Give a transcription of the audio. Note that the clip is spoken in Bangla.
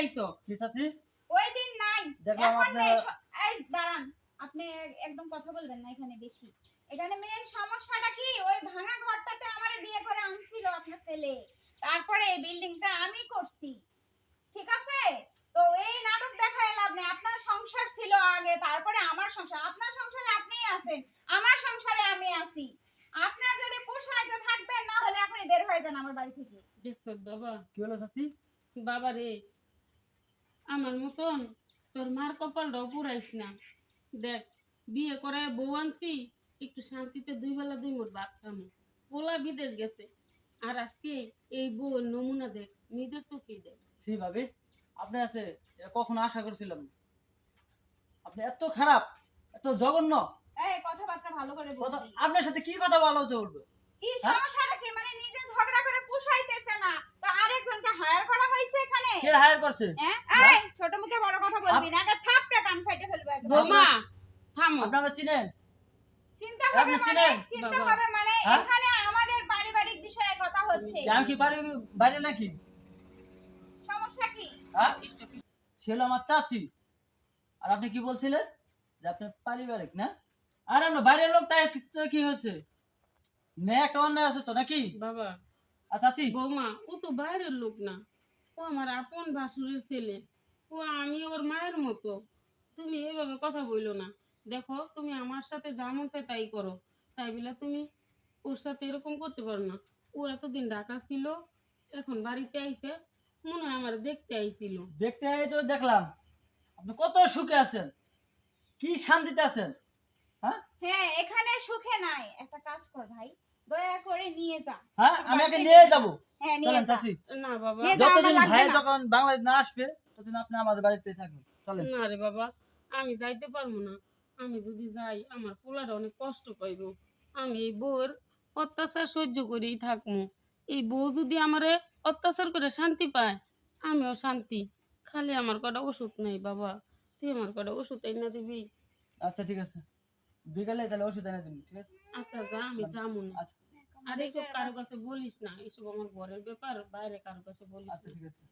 আইছো। কি চাচি ওই দিন নাই দেখলাম স- এই দাঁড়ান আপনি একদম কথা বলবেন না এখানে বেশি। এখানে মেন সমস্যাটা কি? ওই ভাঙা ঘরটাতে আমারে বিয়ে করে আনছিল আপনার ছেলে। তারপরে এই বিল্ডিংটা আমি করছি। ঠিক আছে? তো এই নাটক দেখায় লাভ নেই। আপনার সংসার ছিল আগে তারপরে আমার সংসার। আপনার সংসারে আপনিই আছেন। আমার সংসারে আমি আছি। আপনার যদি পোষায় তো থাকবেন না হলে আপনি বের হয়ে যান আমার বাড়ি থেকে। দেখছ বাবা। কি হলো চাচি বাবা রে আমার মতন তোর মার কপালটাও পুরাইস না। দেখ বিয়ে করে বউ আনছি একটু শান্তিতে দুই বেলা দুই মোট ভাত খামো। পোলা বিদেশ গেছে। আর আজকে এই বউয়ের নমুনা দেখ নিজের চোখে দেখ। সি ভাবি আপনি আছে কখনো আশা করছিলাম না। আপনি এত খারাপ এত জঘন্য। এই কথাবার্তা ভালো করে বলছি আপনার সাথে কি কথা ভালো হতে বলব? কি হ্যাঁ? সমস্যাটা কি? মানে নিজে ঝগড়া করে পুষাইতেছে না তো আরেকজনকে হায়ার করা হয়েছে এখানে কে হায়ার করছে? হ্যাঁ? এই ছোট মুখে বড় কথা বলবি না একটা থাপটা কান ফাইটে ফেলবে একদম। বৌমা থামো। আপনি চিনেন? চিন্তা হবে মানে চিন্তা হবে মানে হ্যাঁ? এখানে আমাদের পারিবারিক বিষয়ে কথা হচ্ছে। আমি কি পারি বাইরে নাকি? সমস্যা কি? হ্যাঁ? সে আমার চাচি। আর আপনি কি বলছিলেন? যে আপনি পারিবারিক না? আর আমরা বাইরের লোক তাই কি- কি হয়েছে? নে একটা অন্যায় আছে তো নাকি? বাবা। আর চাচি? বৌমা ও তো বাইরের লোক না। ও আমার আপন ভাসুরের ছেলে। ও আমি ওর মায়ের মতো। তুমি এভাবে কথা বইলো না। দেখো তুমি আমার সাথে যেমন চাই তাই করো। তাই বলে তুমি ওর সাথে এরকম করতে পারো না। ও এতদিন ঢাকা ছিল এখন বাড়িতে আইছে মনে হয় আমার দেখতে আইছিল। দেখতে এই তো দেখলাম। আপনি কত সুখে আছেন? কি শান্তিতে আছেন? হ্যাঁ? হ্যাঁ এখানে সুখে নাই। একটা কাজ কর ভাই দয়া করে নিয়ে যা। হ্যাঁ আমি আগে নিয়ে যাব। চলেন যা। চাচি। না বাবা। যতদিন ভাই যখন বাংলাদেশ না আসবে ততদিন আপনি আমাদের বাড়িতে থাকবেন। চলেন। না রে বাবা আমি যাইতে পারব না। আমি যদি যাই আমার পোলাটা অনেক কষ্ট পাইব। আমি এই বউয়ের অত্যাচার সহ্য করেই থাকব। এই বউ যদি আমারে অত্যাচার করে শান্তি পায় আমিও শান্তি। খালি আমার কটা ওষুধ নাই বাবা। তুই আমার কটা ওষুধ এনে দিবি। আচ্ছা ঠিক আছে। বিকালে তাহলে ওষুধ এনে দিন ঠিক আছে? আচ্ছা যা আমি যাব না। আচ্ছা। আর এইসব কারও কাছে বলিস না এইসব আমার ঘরের ব্যাপার বাইরে কারও কাছে বলিস আচ্ছা না।